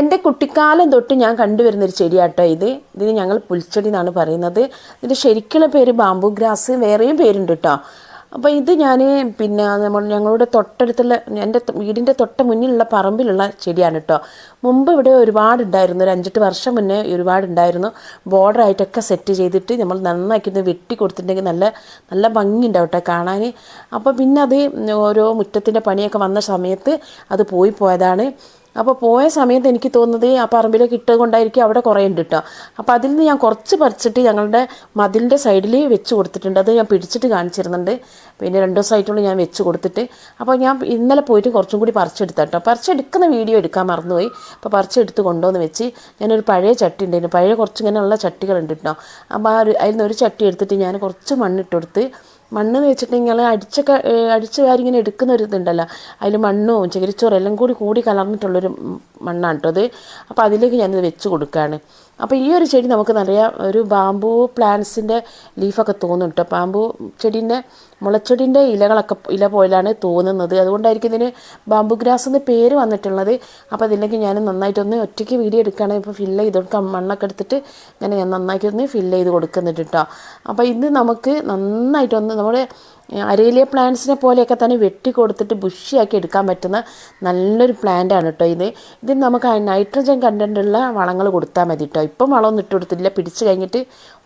എന്റെ കുട്ടിക്കാലം തൊട്ട് ഞാൻ കണ്ടുവരുന്നൊരു ചെടിയാട്ടോ ഇത്. ഇതിന് ഞങ്ങൾ പുൽച്ചെടി എന്നാണ് പറയുന്നത്. ഇതിന്റെ ശരിക്കുള്ള പേര് ബാംബു ഗ്രാസ് വേറെയും പേരുണ്ട് കേട്ടോ അപ്പോൾ ഇത് ഞാൻ പിന്നെ നമ്മൾ ഞങ്ങളുടെ തൊട്ടടുത്തുള്ള എന്റെ വീടിന്റെ തൊട്ട മുന്നിലുള്ള പറമ്പിലുള്ള ചെടിയാണ് കേട്ടോ മുമ്പ് ഇവിടെ ഒരുപാട് ഉണ്ടായിരുന്നു. ഒരു അഞ്ചെട്ട് വർഷം മുന്നേ ഒരുപാട് ഉണ്ടായിരുന്നു. ബോർഡർ ബോർഡറായിട്ടൊക്കെ സെറ്റ് ചെയ്തിട്ട് നമ്മൾ നന്നാക്കി ഒന്ന് വെട്ടി കൊടുത്തിട്ടുണ്ടെങ്കിൽ നല്ല നല്ല ഭംഗി ഉണ്ടാവും കേട്ടോ കാണാൻ അപ്പോൾ പിന്നെ അത് ഓരോ മുറ്റത്തിന്റെ പണിയൊക്കെ വന്ന സമയത്ത് അത് പോയി പോയതാണ്. അപ്പോൾ പോയ സമയത്ത് എനിക്ക് തോന്നുന്നത് ആ പറമ്പിലേക്ക് ഇട്ടത് കൊണ്ടായിരിക്കും അവിടെ കുറേ ഉണ്ട് കേട്ടോ അപ്പോൾ അതിൽ നിന്ന് ഞാൻ കുറച്ച് പറിച്ചിട്ട് ഞങ്ങളുടെ മതിലിന്റെ സൈഡിൽ വെച്ച് കൊടുത്തിട്ടുണ്ട്. അത് ഞാൻ പിടിച്ചിട്ട് കാണിച്ചിരുന്നുണ്ട്. പിന്നെ രണ്ട് ദിവസമായിട്ടുള്ള ഞാൻ വെച്ച് കൊടുത്തിട്ട്. അപ്പോൾ ഞാൻ ഇന്നലെ പോയിട്ട് കുറച്ചും കൂടി പറിച്ചെടുത്ത കേട്ടോ പറിച്ചെടുക്കുന്ന വീഡിയോ എടുക്കാൻ മറന്നുപോയി. അപ്പോൾ പറിച്ചെടുത്ത് കൊണ്ടുവന്ന് വെച്ച് ഞാനൊരു പഴയ ചട്ടി ഉണ്ടായിരുന്നു. പഴയ കുറച്ച് ഇങ്ങനെയുള്ള ചട്ടികളുണ്ട് കേട്ടോ അപ്പോൾ ആ ഒരു അതിൽ നിന്ന് ഒരു ചട്ടി എടുത്തിട്ട് ഞാൻ കുറച്ച് മണ്ണിട്ട് കൊടുത്ത് മണ്ണ് എന്ന് വെച്ചിട്ടുണ്ടെങ്കിൽ അടിച്ചൊക്കെ അടിച്ച് വാരി ഇങ്ങനെ എടുക്കുന്ന ഒരു ഇതുണ്ടല്ലോ. അതിൽ മണ്ണും ചകിരിച്ചോറും എല്ലാം കൂടി കൂടി കലർന്നിട്ടുള്ളൊരു മണ്ണാണ് കേട്ടോ അത്. അപ്പോൾ അതിലേക്ക് ഞാനിത് വെച്ച് കൊടുക്കുകയാണ് അപ്പോൾ ഈ ഒരു ചെടി നമുക്ക് നിറയെ ഒരു ബാമ്പു പ്ലാന്റ്സിന്റെ ലീഫൊക്കെ തോന്നും കേട്ടോ ബാമ്പു ചെടീന്റെ മുളച്ചെടീന്റെ ഇലകളൊക്കെ ഇല പോലാണ് തോന്നുന്നത്. അതുകൊണ്ടായിരിക്കും ഇതിന് ബാമ്പു ഗ്രാസ് എന്ന് പേര് വന്നിട്ടുള്ളത്. അപ്പോൾ അതിലേക്ക് ഞാൻ നന്നായിട്ടൊന്ന് ഒറ്റയ്ക്ക് വീഡിയോ എടുക്കുകയാണെങ്കിൽ ഇപ്പോൾ ഫില്ല് ചെയ്ത് കൊടുക്കാം. മണ്ണൊക്കെ എടുത്തിട്ട് ഇങ്ങനെ ഞാൻ നന്നായിട്ടൊന്ന് ഫില്ല് ചെയ്ത് കൊടുക്കുന്നുണ്ട് കേട്ടോ അപ്പോൾ ഇത് നമുക്ക് നന്നായിട്ടൊന്ന് നമ്മുടെ അരേലിയ പ്ലാന്റ്സിനെ പോലെയൊക്കെ തന്നെ വെട്ടി കൊടുത്തിട്ട് ബുഷിയാക്കി എടുക്കാൻ പറ്റുന്ന നല്ലൊരു പ്ലാന്റ് ആണ് കേട്ടോ ഇത്. ഇതിന് നമുക്ക് നൈട്രജൻ കണ്ടന്റുള്ള വളങ്ങൾ കൊടുത്താൽ മതി കേട്ടോ ഇപ്പം വളമൊന്നും ഇട്ട് കൊടുത്തില്ല പിടിച്ച് കഴിഞ്ഞിട്ട്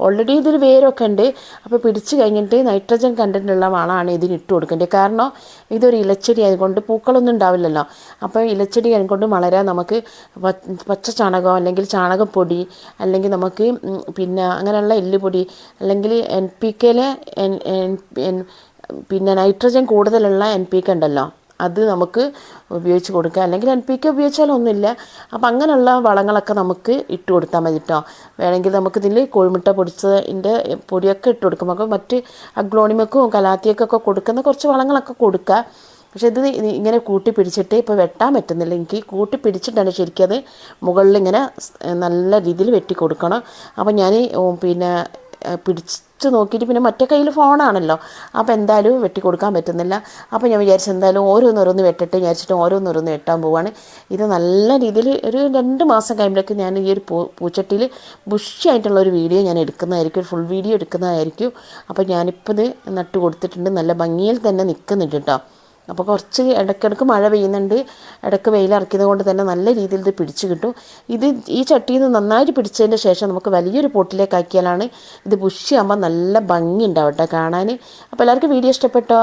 ഓൾറെഡി ഇതിൽ വേരൊക്കെ ഉണ്ട്. അപ്പോൾ പിടിച്ച് കഴിഞ്ഞിട്ട് നൈട്രജൻ ഉള്ള വളമാണ് ഇതിന് ഇട്ട് കൊടുക്കേണ്ടത്. കാരണം ഇതൊരു ഇലച്ചെടി ആയതുകൊണ്ട് പൂക്കളൊന്നും ഉണ്ടാവില്ലല്ലോ. അപ്പോൾ ഇലച്ചെടി ആയതുകൊണ്ട് വളരാൻ നമുക്ക് പച്ച ചാണകം അല്ലെങ്കിൽ ചാണകപ്പൊടി അല്ലെങ്കിൽ നമുക്ക് പിന്നെ അങ്ങനെയുള്ള എല്ലുപൊടി അല്ലെങ്കിൽ എൻ പി കെയിലെ പിന്നെ നൈട്രജൻ കൂടുതലുള്ള എൻ പി കെ ഉണ്ടല്ലോ അത് നമുക്ക് ഉപയോഗിച്ച് കൊടുക്കുക. അല്ലെങ്കിൽ എൻ പി കെ ഉപയോഗിച്ചാലൊന്നുമില്ല അപ്പോൾ അങ്ങനെയുള്ള വളങ്ങളൊക്കെ നമുക്ക് ഇട്ട് കൊടുത്താൽ മതി കേട്ടോ വേണമെങ്കിൽ നമുക്കിതിൽ കോഴിമുട്ട പൊടിച്ചതിന്റെ പൊടിയൊക്കെ ഇട്ട് കൊടുക്കും. അപ്പോൾ മറ്റ് അഗ്ലോണിമക്കും കലാത്തിയൊക്കെ കൊടുക്കുന്ന കുറച്ച് വളങ്ങളൊക്കെ കൊടുക്കുക. പക്ഷേ ഇത് ഇങ്ങനെ കൂട്ടി പിടിച്ചിട്ട് ഇപ്പോൾ വെട്ടാൻ പറ്റുന്നില്ല. എനിക്ക് കൂട്ടി പിടിച്ചിട്ടാണ് ശരിക്കും അത് മുകളിൽ ഇങ്ങനെ നല്ല രീതിയിൽ വെട്ടി കൊടുക്കണം. അപ്പോൾ ഞാൻ പിന്നെ പിടിച്ച് നോക്കിയിട്ട് പിന്നെ മറ്റേ കയ്യിൽ ഫോണാണല്ലോ. അപ്പോൾ എന്തായാലും വെട്ടി കൊടുക്കാൻ പറ്റുന്നില്ല. അപ്പോൾ ഞാൻ വിചാരിച്ചു എന്തായാലും ഓരോന്നോരോന്ന് വെട്ടിട്ട് വിചാരിച്ചിട്ട് ഓരോന്നോരോന്ന് വെട്ടാൻ പോവാണ്. ഇത് നല്ല രീതിയിൽ ഒരു രണ്ട് മാസം കഴിയുമ്പോഴേക്ക് ഞാൻ ഈ ഒരു പൂ പൂച്ചട്ടിയിൽ ബുഷിയായിട്ടുള്ള ഒരു വീഡിയോ ഞാൻ എടുക്കുന്നതായിരിക്കും. ഒരു ഫുൾ വീഡിയോ എടുക്കുന്നതായിരിക്കും. അപ്പോൾ ഞാനിപ്പോൾ ഇത് നട്ട് കൊടുത്തിട്ടുണ്ട് നല്ല ഭംഗിയിൽ തന്നെ നിൽക്കുന്നുണ്ട് കേട്ടോ അപ്പോൾ കുറച്ച് ഇടയ്ക്കിടയ്ക്ക് മഴ പെയ്യുന്നുണ്ട്. ഇടയ്ക്ക് വെയിലിറക്കിയത് കൊണ്ട് തന്നെ നല്ല രീതിയിൽ ഇത് പിടിച്ചു കിട്ടും. ഇത് ഈ ചട്ടിയിൽ നിന്ന് നന്നായിട്ട് പിടിച്ചതിന് ശേഷം നമുക്ക് വലിയൊരു പോട്ടിലേക്ക് ആക്കിയാലാണ് ഇത് ബുഷിയാകുമ്പോൾ നല്ല ഭംഗി ഉണ്ടാവട്ടെ കാണാൻ. അപ്പോൾ എല്ലാവർക്കും വീഡിയോ ഇഷ്ടപ്പെട്ടോ?